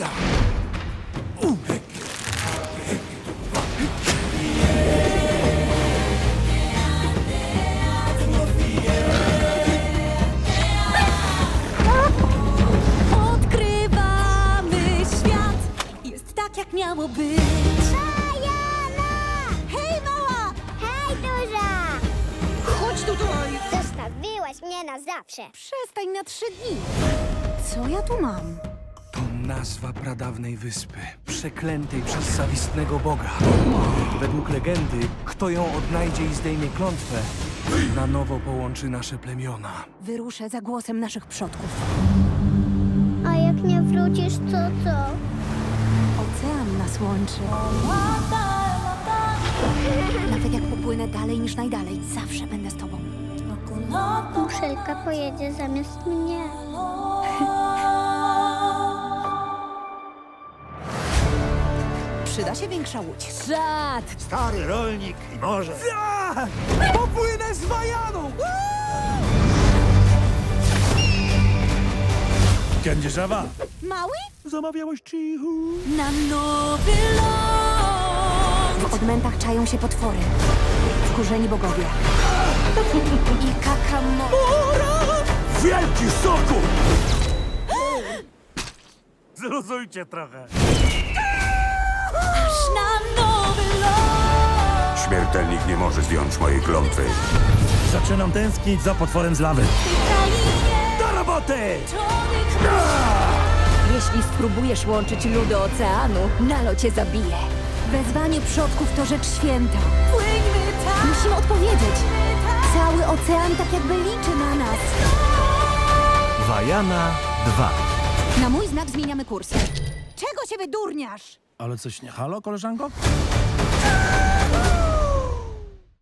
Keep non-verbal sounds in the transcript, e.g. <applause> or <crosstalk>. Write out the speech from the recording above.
Magia! Odkrywamy świat. Jest tak, jak miało być. Diana! Hej, mała! Hej, duża! Chodź tutaj! Zostawiłaś mnie na zawsze. Przestań na trzy dni. Co ja tu mam? Nazwa pradawnej wyspy, przeklętej przez zawistnego boga. Według legendy, kto ją odnajdzie i zdejmie klątwę, na nowo połączy nasze plemiona. Wyruszę za głosem naszych przodków. A jak nie wrócisz, to co? Ocean nas łączy. Nawet jak popłynę dalej niż najdalej, zawsze będę z tobą. Muszelka pojedzie zamiast mnie. <laughs> Przyda się większa łódź. Żad! Stary rolnik i morze. A! Popłynę z Wajaną! Kędzierzawa. Mały? Zamawiałeś cichu. Na nowy ląd! W odmętach czają się potwory. Wkurzeni bogowie. I kakamora! Wielki soku! <gasps> Zluzujcie trochę. Aż na nowy ląd! Śmiertelnik nie może zdjąć mojej klątwy. Zaczynam tęsknić za potworem z lawy. Do roboty! Jeśli spróbujesz łączyć ludy oceanu, nalo cię zabije. Wezwanie przodków to rzecz święta. Płyńmy tam! Musimy odpowiedzieć. Cały ocean tak jakby liczy na nas. Wajana 2. Na mój znak zmieniamy kurs. Czego się wydurniasz? Ale coś nie halo, koleżanko?